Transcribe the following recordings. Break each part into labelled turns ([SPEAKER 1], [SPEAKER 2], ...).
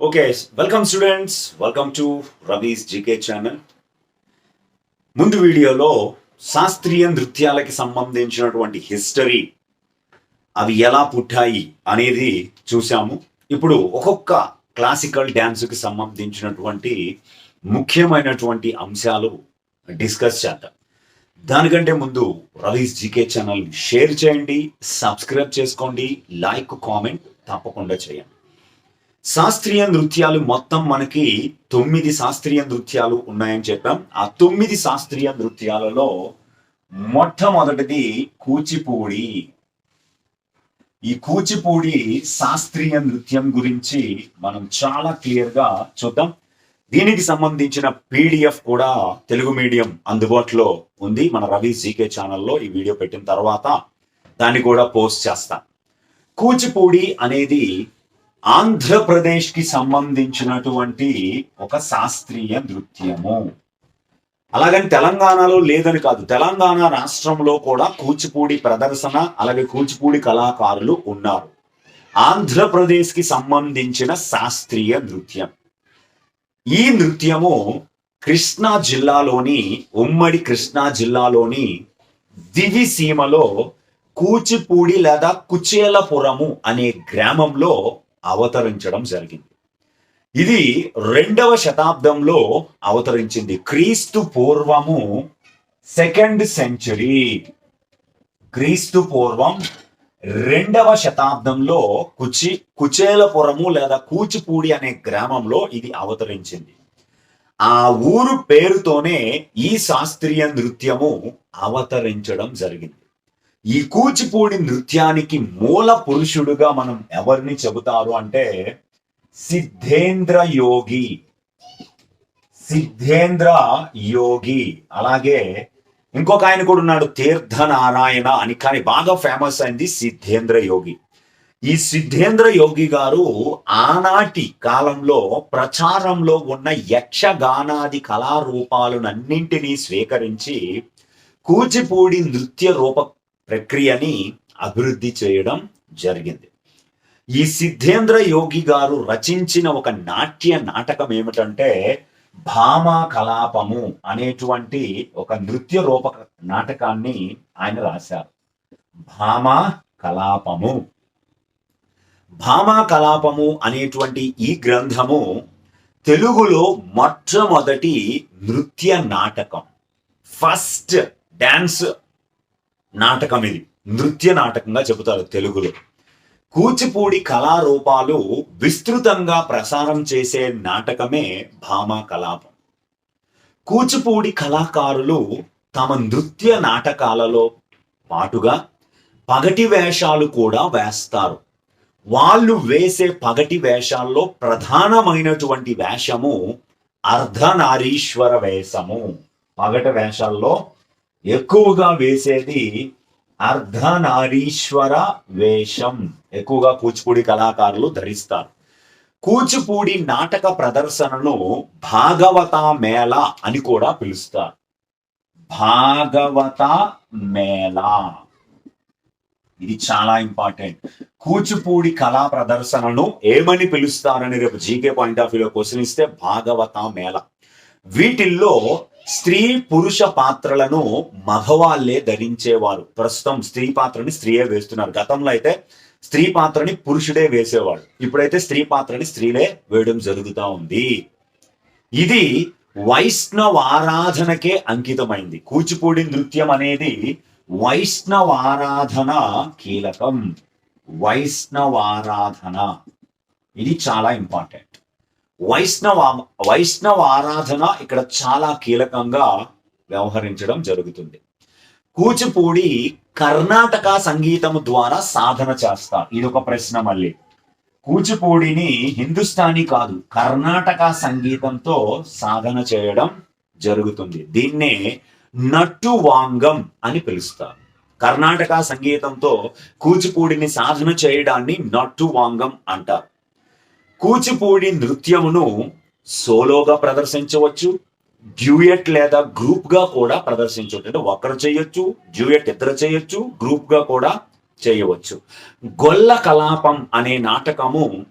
[SPEAKER 1] Okay welcome students welcome to Ravi's GK channel ముందు వీడియోలో శాస్త్రీయ నృత్యాలకి సంబంధించినటువంటి హిస్టరీ అవి ఎలా పుట్టాయి అనేది చూసాము ఇప్పుడు ఒక్కొక్క క్లాసికల్ డ్యాన్స్కి సంబంధించినటువంటి ముఖ్యమైనటువంటి అంశాలు డిస్కస్ చేద్దాం. దానికంటే ముందు రవీస్ జీకే ఛానల్ షేర్ చేయండి సబ్స్క్రైబ్ చేసుకోండి లైక్ కామెంట్ తప్పకుండా చేయండి. శాస్త్రీయ నృత్యాలు మొత్తం మనకి తొమ్మిది శాస్త్రీయ నృత్యాలు ఉన్నాయని చెప్పాం. ఆ తొమ్మిది శాస్త్రీయ నృత్యాలలో మొట్టమొదటిది కూచిపూడి. ఈ కూచిపూడి శాస్త్రీయ నృత్యం గురించి మనం చాలా క్లియర్గా చూద్దాం. దీనికి సంబంధించిన పీడిఎఫ్ కూడా తెలుగు మీడియం అందుబాటులో ఉంది. మన రవి జీకే ఛానల్లో ఈ వీడియో పెట్టిన తర్వాత దాన్ని కూడా పోస్ట్ చేస్తాం. కూచిపూడి అనేది ఆంధ్రప్రదేశ్కి సంబంధించినటువంటి ఒక శాస్త్రీయ నృత్యము. అలాగని తెలంగాణలో లేదని కాదు తెలంగాణ రాష్ట్రంలో కూడా కూచిపూడి ప్రదర్శన అలాగే కూచిపూడి కళాకారులు ఉన్నారు. ఆంధ్రప్రదేశ్కి సంబంధించిన శాస్త్రీయ నృత్యం. ఈ నృత్యము కృష్ణా జిల్లాలోని ఉమ్మడి కృష్ణా జిల్లాలోని దివిసీమలో కూచిపూడి లేదా కుచేలపురము అనే గ్రామంలో అవతరించడం జరిగింది. ఇది రెండవ శతాబ్దంలో అవతరించింది. క్రీస్తు పూర్వము సెకండ్ సెంచరీ. క్రీస్తు పూర్వం రెండవ శతాబ్దంలో కుచి కుచేలపురము లేదా కూచిపూడి అనే గ్రామంలో ఇది అవతరించింది. ఆ ఊరు పేరుతోనే ఈ శాస్త్రీయ నృత్యము అవతరించడం జరిగింది. ఈ కూచిపూడి నృత్యానికి మూల పురుషుడుగా మనం ఎవరిని చెబుతారు అంటే సిద్ధేంద్ర యోగి. సిద్ధేంద్ర యోగి. అలాగే ఇంకొక ఆయన కూడా ఉన్నాడు తీర్థ నారాయణ అని కానీ బాగా ఫేమస్ అయింది సిద్ధేంద్ర యోగి. ఈ సిద్ధేంద్ర యోగి గారు ఆనాటి కాలంలో ప్రచారంలో ఉన్న యక్షగానాది కళారూపాలనన్నింటినీ స్వీకరించి కూచిపూడి నృత్య రూప ప్రక్రియని అభివృద్ధి చేయడం జరిగింది. ఈ సిద్ధేంద్ర యోగి గారు రచించిన ఒక నాట్య నాటకం ఏమిటంటే భామా కలాపము అనేటువంటి ఒక నృత్య రూపక నాటకాన్ని ఆయన రాశారు. భామా కలాపము. భామా కలాపము అనేటువంటి ఈ గ్రంథము తెలుగులో మొట్టమొదటి నృత్య నాటకం. ఫస్ట్ డాన్స్ నాటకం ఇది. నృత్య నాటకంగా చెబుతారు తెలుగులో. కూచిపూడి కళారూపాలు విస్తృతంగా ప్రసారం చేసే నాటకమే భామా కలాపం. కూచిపూడి కళాకారులు తమ నృత్య నాటకాలలో పాటుగా పగటి వేషాలు కూడా వేస్తారు. వాళ్ళు వేసే పగటి వేషాల్లో ప్రధానమైనటువంటి వేషము అర్ధనారీశ్వర వేషము. పగటి వేషాల్లో ఎక్కువగా వేసేది అర్ధనారీశ్వర వేషం. ఎక్కువగా కూచిపూడి కళాకారులు ధరిస్తారు. కూచిపూడి నాటక ప్రదర్శనను భాగవత మేళ అని కూడా పిలుస్తారు. భాగవత మేళ. ఇది చాలా ఇంపార్టెంట్. కూచిపూడి కళా ప్రదర్శనను ఏమని పిలుస్తారని రేపు జీకే పాయింట్ ఆఫ్ వ్యూలో క్వశ్చన్ ఇస్తే భాగవత మేళ. వీటిల్లో స్త్రీ పురుష పాత్రలను మగవాళ్ళే ధరించేవారు. ప్రస్తుతం స్త్రీ పాత్రని స్త్రీయే వేస్తున్నారు. గతంలో అయితే స్త్రీ పాత్రని పురుషుడే వేసేవాడు. ఇప్పుడైతే స్త్రీ పాత్రని స్త్రీలే వేయడం జరుగుతూ ఉంది. ఇది వైష్ణవ ఆరాధనకే అంకితమైంది. కూచిపూడి నృత్యం అనేది వైష్ణవ ఆరాధన కీలకం. వైష్ణవ ఆరాధన. ఇది చాలా ఇంపార్టెంట్. వైష్ణవ వైష్ణవ ఆరాధన ఇక్కడ చాలా కీలకంగా వ్యవహరించడం జరుగుతుంది. కూచిపూడి కర్ణాటక సంగీతం ద్వారా సాధన చేస్తారు ఇది ఒక ప్రశ్న మళ్ళీ. కూచిపూడిని హిందుస్థానీ కాదు కర్ణాటక సంగీతంతో సాధన చేయడం జరుగుతుంది. దీన్నే నట్టు వాంగం అని పిలుస్తారు. కర్ణాటక సంగీతంతో కూచిపూడిని సాధన చేయడాన్ని నట్టు వాంగం అంటారు. కూచిపూడి నృత్యమును సోలోగా ప్రదర్శించవచ్చు డ్యూయట్ లేదా గ్రూప్గా కూడా ప్రదర్శించవచ్చు. అంటే ఒకరు చేయొచ్చు డ్యూయట్ ఇద్దరు చేయొచ్చు గ్రూప్గా కూడా చేయవచ్చు. గొల్ల కలాపం అనే నాటకము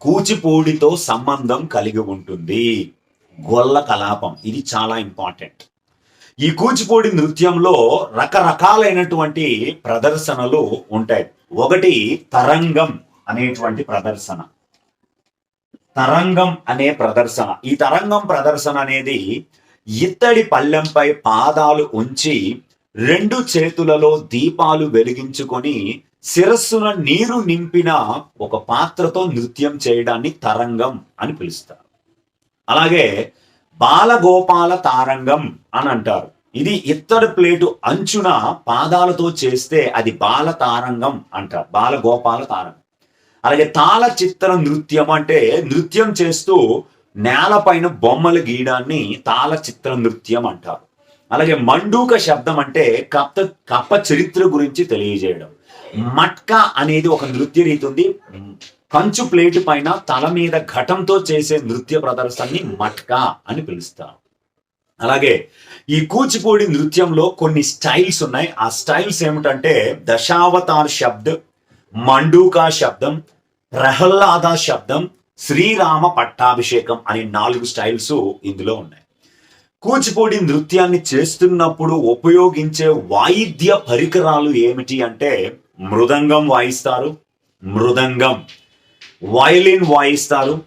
[SPEAKER 1] కూచిపూడితో సంబంధం కలిగి ఉంటుంది. గొల్ల కలాపం ఇది చాలా ఇంపార్టెంట్. ఈ కూచిపూడి నృత్యంలో రకరకాలైనటువంటి ప్రదర్శనలు ఉంటాయి. ఒకటి తరంగం అనేటువంటి ప్రదర్శన. తరంగం అనే ప్రదర్శన. ఈ తరంగం ప్రదర్శన అనేది ఇత్తడి పళ్ళెంపై పాదాలు ఉంచి రెండు చేతులలో దీపాలు వెలిగించుకొని శిరస్సున నీరు నింపిన ఒక పాత్రతో నృత్యం చేయడాన్ని తరంగం అని పిలుస్తారు. అలాగే బాలగోపాల తారంగం అని అంటారు. ఇది ఇత్తడి ప్లేటు అంచున పాదాలతో చేస్తే అది బాల తారంగం అంటారు. బాలగోపాల తారంగం. అలాగే తాళ చిత్ర నృత్యం అంటే నృత్యం చేస్తూ నేలపైన బొమ్మలు గీయడాన్ని తాళ చిత్ర నృత్యం అంటారు. అలాగే మండూక శబ్దం అంటే కప్ప కప్ప చరిత్ర గురించి తెలియజేయడం. మట్కా అనేది ఒక నృత్య రీతి ఉంది. కంచు ప్లేట్ పైన తల మీద ఘటంతో చేసే నృత్య ప్రదర్శనని మట్కా అని పిలుస్తారు. అలాగే ఈ కూచిపూడి నృత్యంలో కొన్ని స్టైల్స్ ఉన్నాయి. ఆ స్టైల్స్ ఏమిటంటే దశావతార్ శబ్ద్ మండూకా శబ్దం ప్రహ్లాద శబ్దం శ్రీరామ పట్టాభిషేకం అనే నాలుగు స్టైల్స్ ఇందులో ఉన్నాయి. కూచిపూడి నృత్యాన్ని చేస్తున్నప్పుడు ఉపయోగించే వాయిద్య పరికరాలు ఏమిటి అంటే మృదంగం వాయిస్తారు మృదంగం. వయలిన్ వాయిస్తారు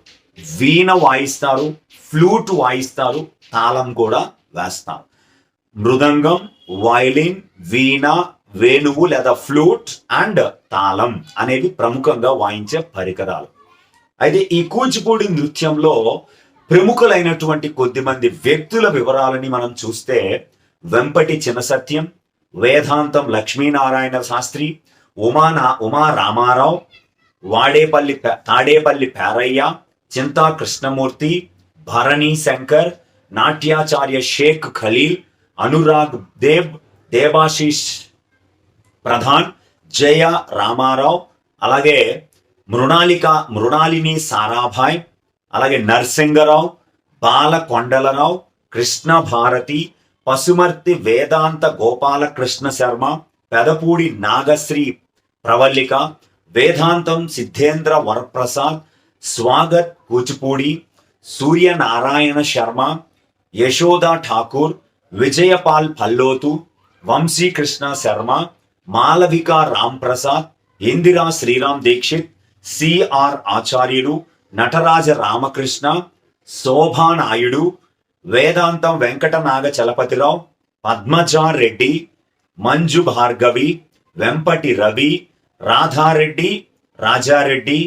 [SPEAKER 1] వీణ వాయిస్తారు ఫ్లూట్ వాయిస్తారు తాళం కూడా వేస్తారు. మృదంగం వయలిన్ వీణ వేణువు లేదా ఫ్లూట్ అండ్ తాళం అనేవి ప్రముఖంగా వాయించే పరికరాలు. అయితే ఈ కూచిపూడి నృత్యంలో ప్రముఖులైనటువంటి కొద్దిమంది వ్యక్తుల వివరాలని మనం చూస్తే వెంపటి చినసత్యం వేదాంతం లక్ష్మీనారాయణ శాస్త్రి ఉమానా ఉమా రామారావు వాడేపల్లి తాడేపల్లి పేరయ్య చింతా కృష్ణమూర్తి భరణి శంకర్ నాట్యాచార్య షేక్ ఖలీల్ అనురాగ్ దేవ్ దేవాశీష్ ప్రధాన్ జయ రామారావు అలాగే మృణాలిక మృణాలిని సారాభాయ్ అలాగే నరసింగరావు బాల కొండలరావు కృష్ణ భారతి పసుమర్తి వేదాంత Gopalakrishna Sharma Pedapudi Nagasri Pravallika Vedantam Siddhendra Varaprasad Swagat Kuchipudi Suryanarayana Sharma Yashoda Thakur Vijayapal Pallothu Vamsikrishna Sharma Malavika Ram Prasad Indira Sriram Dikshit C R Acharyulu Nataraja Ramakrishna Shobha Naidu Vedantam Venkatanaga Chalapathi Rao Padmaja Reddy Manju Bhargavi Vempati Ravi Radha Reddy Raja Reddy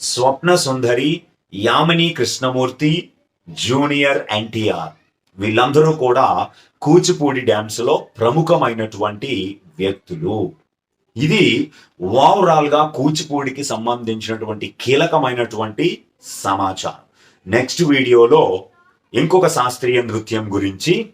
[SPEAKER 1] Swapna Sundari Yamini Krishnamurthy junior NTR. వీళ్ళందరూ కూడా కూచిపూడి డ్యాన్స్లో ప్రముఖమైనటువంటి వ్యక్తులు. ఇది ఓవరాల్గా కూచిపూడికి సంబంధించినటువంటి కీలకమైనటువంటి సమాచారం. Next వీడియోలో ఇంకొక శాస్త్రీయ నృత్యం గురించి